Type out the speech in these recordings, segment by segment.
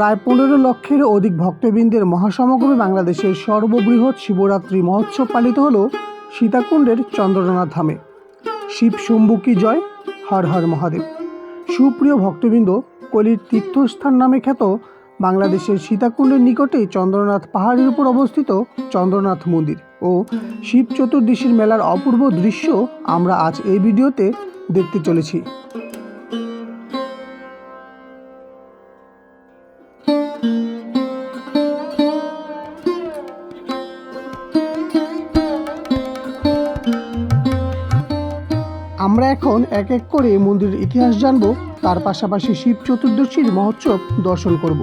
প্রায় পনেরো লক্ষের অধিক ভক্তবৃন্দের মহাসমাগমে বাংলাদেশের সর্ববৃহৎ শিবরাত্রি মহোৎসব পালিত হল সীতাকুণ্ডের চন্দ্রনাথ ধামে। শিব শম্ভু কি জয়? হর হর মহাদেব। সুপ্রিয় ভক্তবৃন্দ, কলির তীর্থস্থান নামে খ্যাত বাংলাদেশের সীতাকুণ্ডের নিকটে চন্দ্রনাথ পাহাড়ের উপর অবস্থিত চন্দ্রনাথ মন্দির ও শিব চতুর্দশীর মেলার অপূর্ব দৃশ্য আমরা আজ এই ভিডিওতে দেখতে চলেছি। এক এক করে মন্দিরের ইতিহাস জানব, তার পাশাপাশি শিব চতুর্দশীর মহোৎসব দর্শন করব।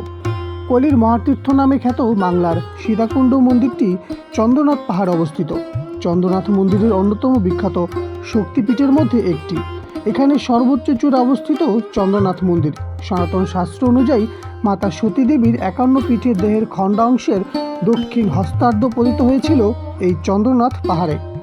কলির মহাতীর্থ নামে খ্যাত বাংলার সীতাকুণ্ড মন্দিরটি চন্দ্রনাথ পাহাড় অবস্থিত। চন্দ্রনাথ মন্দিরের অন্যতম বিখ্যাত শক্তিপীঠের মধ্যে একটি। এখানে সর্বোচ্চ চূড়া অবস্থিত চন্দ্রনাথ মন্দির। সনাতন শাস্ত্র অনুযায়ী মাতা সতী দেবীর একান্ন পীঠের দেহের খণ্ডাংশের দক্ষিণ হস্তার্ধ পতিত হয়েছিল এই চন্দ্রনাথ পাহাড়ে।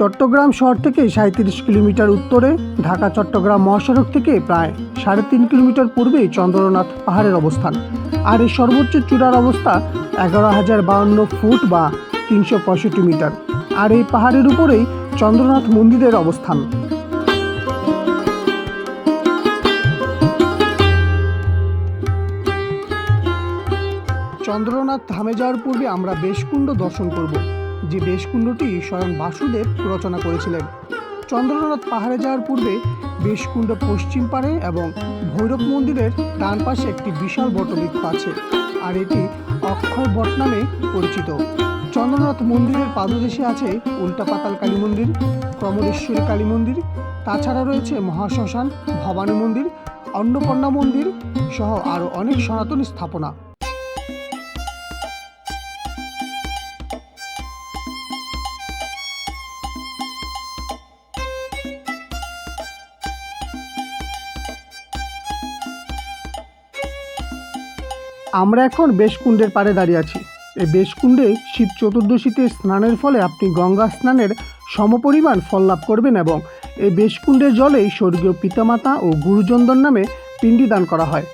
চট্টগ্রাম শহর থেকে সাঁত্রিশ কিলোমিটার উত্তরে, ঢাকা, চট্টগ্রাম মহাসড়ক থেকে প্রায় সাড়ে তিন কিলোমিটার পূর্বেই চন্দ্রনাথ পাহাড়ের অবস্থান। আর এই সর্বোচ্চ চূড়ার অবস্থা এগারো হাজার বাউন্ন ফুট বা তিনশো পঁয়ষট্টি মিটার। আর এই পাহাড়ের উপরেই চন্দ্রনাথ মন্দিরের অবস্থান। চন্দ্রনাথ ধামে যাওয়ার পূর্বে আমরা বেশকুণ্ড দর্শন করব। যে বেশকুণ্ডটি স্বয়ং বাসুদেব রচনা করেছিলেন। চন্দ্রনাথ পাহাড়ে যাওয়ার পূর্বে বেশকুণ্ড পশ্চিম পাড়ে এবং ভৈরব মন্দিরের ডান পাশে একটি বিশাল বটবৃক্ষ আছে, আর এটি অক্ষয় বট নামে পরিচিত। চন্দ্রনাথ মন্দিরের পাদদেশে আছে উল্টাপাতাল কালী মন্দির প্রমদেশ্বরী কালী মন্দির, তাছাড়া রয়েছে মহাশ্মশান, ভবানী মন্দির, অন্নপূর্ণা মন্দির সহ আরও অনেক সনাতন স্থাপনা। আমরা এখন বেশকুণ্ডের পাড়ে দাঁড়িয়ে আছি। এই বেশকুণ্ডে শিব চতুর্দশীতে স্নানের ফলে আপনি গঙ্গা স্নানের সমপরিমাণ ফল লাভ করবেন এবং এই বেশকুণ্ডের জলেই স্বর্গীয় পিতামাতা ও গুরুজনদের নামে পিণ্ডি দান করা হয়।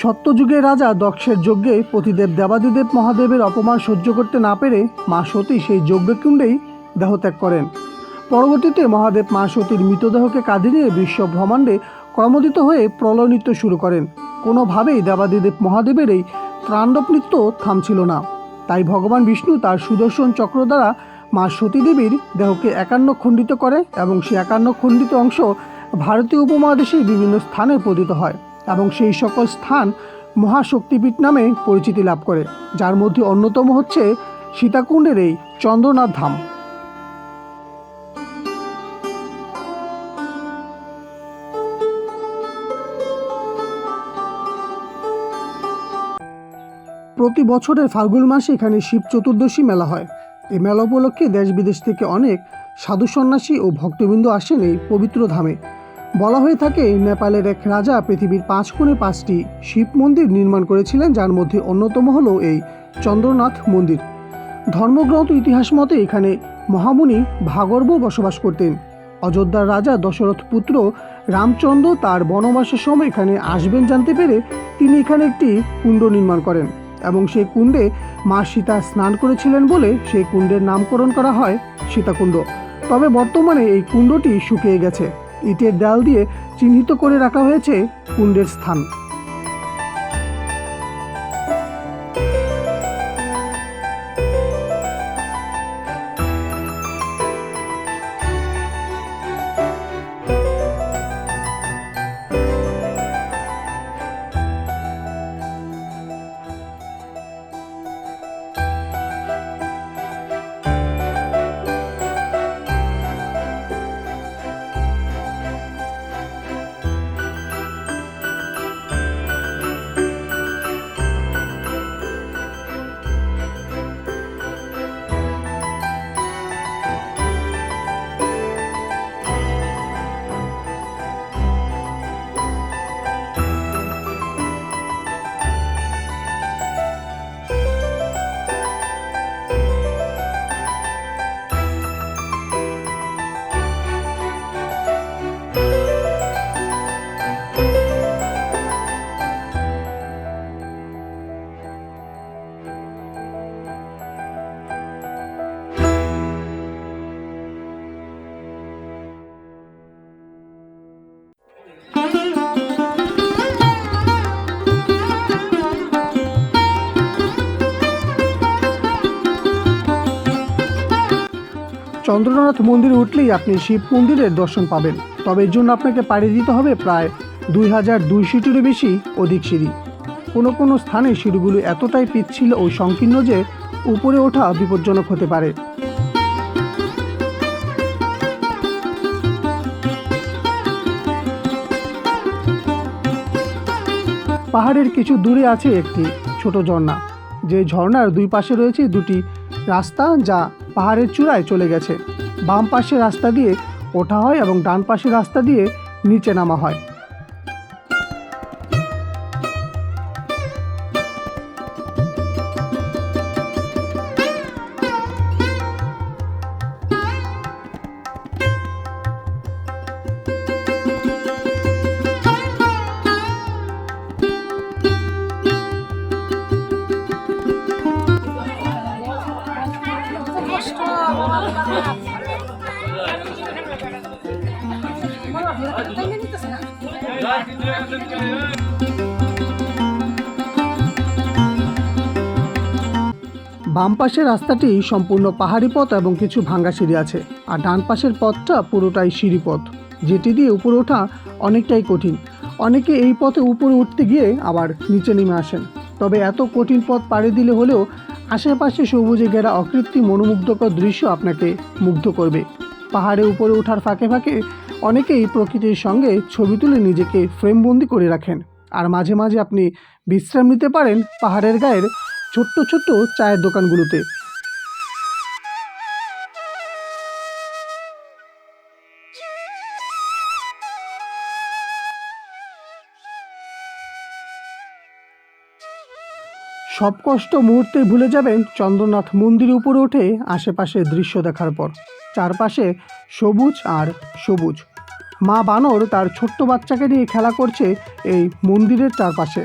সত্যযুগের রাজা দক্ষের যজ্ঞে পতিদেব দেবাদিদেব মহাদেবের অপমান সহ্য করতে না পেরে মা সতী সেই যজ্ঞকুণ্ডেই দেহত্যাগ করেন। পরবর্তীতে মহাদেব মা সতীর মৃতদেহকে কাঁধে নিয়ে বিশ্ব ব্রহ্মাণ্ডে ক্রমদিত হয়ে প্রলয় নৃত্য শুরু করেন। কোনোভাবেই দেবাদিদেব মহাদেবের এই তাণ্ডব নৃত্য থামছিল না। তাই ভগবান বিষ্ণু তার সুদর্শন চক্র দ্বারা মা সতী দেবীর দেহকে একান্ন খণ্ডিত করে এবং সেই একান্ন খণ্ডিত অংশ ভারতীয় উপমহাদেশের বিভিন্ন স্থানে পতিত হয়। এবং সেই সকল স্থান মহাশক্তিপীঠ নামে পরিচিতি লাভ করে, যার মধ্যে অন্যতম হচ্ছে সীতাকুণ্ডের এই চন্দ্রনাথ ধাম। প্রতি বছরের ফাল্গুন মাসে এখানে শিব চতুর্দশী মেলা হয়। এই মেলা উপলক্ষে দেশ বিদেশ থেকে অনেক সাধু সন্ন্যাসী ও ভক্তবৃন্দ আসেন এই পবিত্র ধামে। বলা হয়ে থাকে নেপালের এক রাজা পৃথিবীর পাঁচ কোণে পাঁচটি শিব মন্দির নির্মাণ করেছিলেন, যার মধ্যে অন্যতম হলো এই চন্দ্রনাথ মন্দির। ধর্মগ্রন্থ ইতিহাস মতে এখানে মহামুনি ভাগর্ব বসবাস করতেন। অযোধ্যার রাজা দশরথ পুত্র রামচন্দ্র তার বনবাসের সময় এখানে আসবেন জানতে পেরে তিনি এখানে একটি কুণ্ড নির্মাণ করেন এবং সেই কুণ্ডে মা সীতা স্নান করেছিলেন বলে সেই কুণ্ডের নামকরণ করা হয় সীতাকুণ্ড। তবে বর্তমানে এই কুণ্ডটি শুকিয়ে গেছে। ইটের ডাল দিয়ে চিহ্নিত করে রাখা হয়েছে কুণ্ডের স্থান। চন্দ্রনাথ মন্দিরে উঠলেই আপনি শিব মন্দিরের দর্শন পাবেন। তবে এর জন্য আপনাকে পাড়ি দিতে হবে প্রায় দুই হাজার দুই দুইশোটিরও বেশি অধিক সিঁড়ি। কোনো কোনো স্থানে সিঁড়িগুলো এতটাই পিচ্ছিল ও সংকীর্ণ যে উপরে ওঠা বিপজ্জনক হতে পারে। পাহাড়ের কিছু দূরে আছে একটি ছোট ঝর্ণা। যে ঝর্ণার দুই পাশে রয়েছে দুটি রাস্তা যা পাহাড়ের চূড়ায় চলে গেছে। বাম পাশে রাস্তা দিয়ে ওঠা হয় এবং ডান পাশে রাস্তা দিয়ে নিচে নামা হয়। বাম পাশের রাস্তাটি সম্পূর্ণ পাহাড়ি পথ এবং কিছু ভাঙ্গা সিঁড়ি আছে, আর ডান পাশের পথটা পুরোটাই সিঁড়ি পথ। যেটি দিয়ে উপরে ওঠা অনেকটাই কঠিন। অনেকে এই পথে উপরে উঠতে গিয়ে আবার নিচে নেমে আসেন। তবে এত কঠিন পথ পাড়ি দিলে হলেও আশেপাশে সবুজে ঘেরা অকৃত্রিম মনোমুগ্ধকর দৃশ্য আপনাকে মুগ্ধ করবে। পাহাড়ে উপরে ওঠার ফাঁকে ফাঁকে অনেকেই প্রকৃতির সঙ্গে ছবি তুলে নিজেকে ফ্রেমবন্দি করে রাখেন। আর মাঝে মাঝে আপনি বিশ্রাম নিতে পারেন পাহাড়ের গায়ের ছোট্ট ছোট্ট চায়ের দোকানগুলোতে। সব কষ্ট মুহূর্তে ভুলে যাবেন চন্দ্রনাথ মন্দির উপরে উঠে আশেপাশের দৃশ্য দেখার পর। চারপাশে সবুজ আর সবুজ। মা বানর তার ছোট্ট বাচ্চাকে নিয়ে খেলা করছে এই মন্দিরের চারপাশে।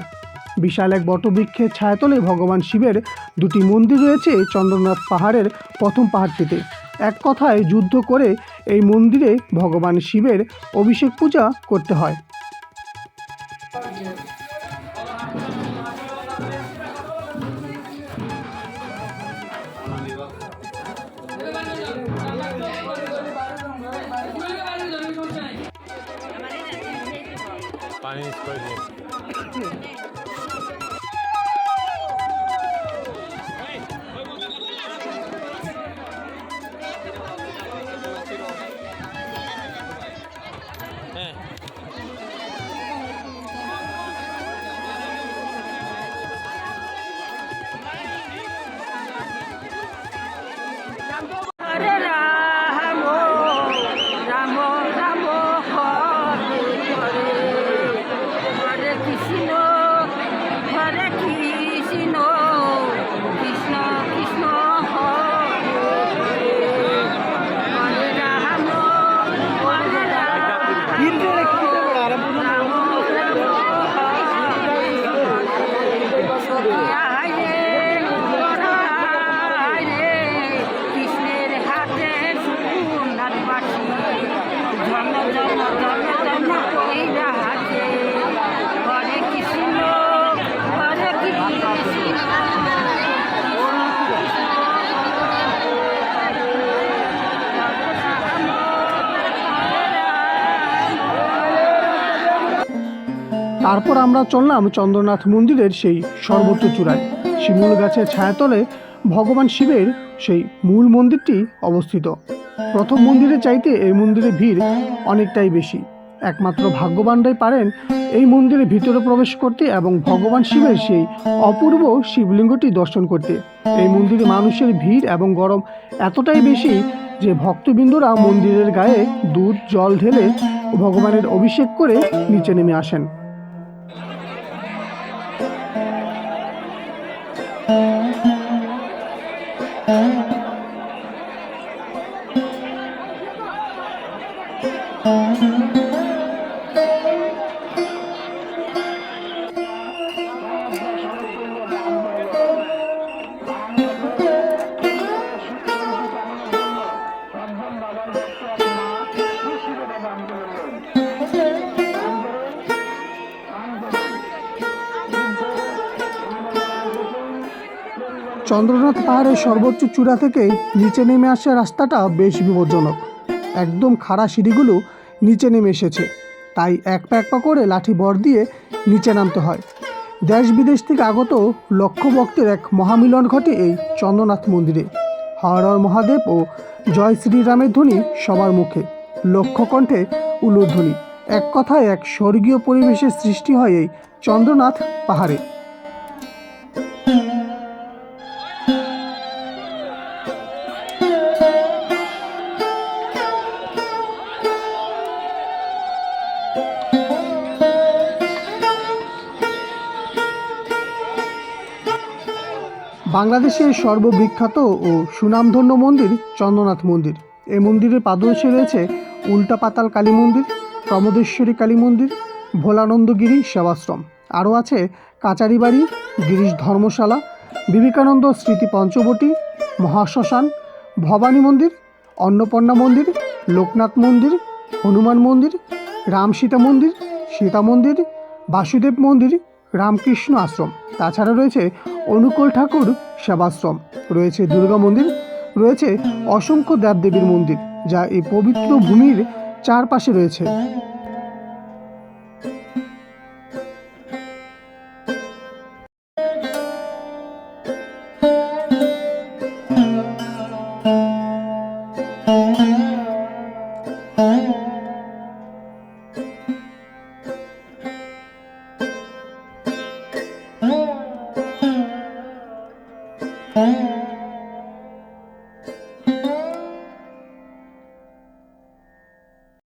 বিশাল এক বটবৃক্ষের ছায়াতলে ভগবান শিবের দুটি মন্দির রয়েছে চন্দ্রনাথ পাহাড়ের প্রথম পাহাড়টিতে। এক কথায় যুদ্ধ করে এই মন্দিরে ভগবান শিবের অভিষেক পূজা করতে হয়। পানি তারপর আমরা চললাম চন্দ্রনাথ মন্দিরের সেই সর্বোচ্চ চূড়ায়। শিমুল গাছের ছায়াতলে ভগবান শিবের সেই মূল মন্দিরটি অবস্থিত। প্রথম মন্দিরে চাইতে এই মন্দিরে ভিড় অনেকটাই বেশি। একমাত্র ভাগ্যবানরাই পারেন এই মন্দিরে ভিতরে প্রবেশ করতে এবং ভগবান শিবের সেই অপূর্ব শিবলিঙ্গটি দর্শন করতে। এই মন্দিরে মানুষের ভিড় এবং গরম এতটাই বেশি যে ভক্তবৃন্দরা মন্দিরের গায়ে দুধ, জল ঢেলে ভগবানের অভিষেক করে নিচে নেমে আসেন। চন্দ্রনাথ পাহাড়ের সর্বোচ্চ চূড়া থেকে নিচে নেমে আসা রাস্তাটা বেশ বিপজ্জনক। একদম খাড়া সিঁড়িগুলো নিচে নেমে এসেছে। তাই এক পা এক পা করে লাঠি বর দিয়ে নিচে নামতে হয়। দেশ বিদেশ থেকে আগত লক্ষ ভক্তের এক মহামিলন ঘটে এই চন্দ্রনাথ মন্দিরে। হর হর মহাদেব ও জয় শ্রীরামের ধ্বনি সবার মুখে। লক্ষ কণ্ঠে উলুধ্বনি। এক কথায় এক স্বর্গীয় পরিবেশের সৃষ্টি হয় এই চন্দ্রনাথ পাহাড়ে। বাংলাদেশের সর্ববিখ্যাত ও সুনামধন্য মন্দির চন্দ্রনাথ মন্দির। এ মন্দিরের পাদদেশে রয়েছে উল্টা পাতাল কালী মন্দির, প্রমোদেশ্বরী কালী মন্দির, ভোলানন্দগিরি সেবাশ্রম। আরও আছে কাচারিবাড়ি, গিরিশ ধর্মশালা, বিবেকানন্দ স্মৃতি পঞ্চবটী, মহাশ্মশান, ভবানী মন্দির, অন্নপূর্ণা মন্দির, লোকনাথ মন্দির, হনুমান মন্দির রাম সীতা মন্দির সীতা মন্দির, বাসুদেব মন্দির, রামকৃষ্ণ আশ্রম। তাছাড়া রয়েছে অনুকূল ঠাকুর সেবাশ্রম। রয়েছে দুর্গা মন্দির, রয়েছে অসংখ্য দেবদেবীর মন্দির, যা এই পবিত্র ভূমির চারপাশে রয়েছে।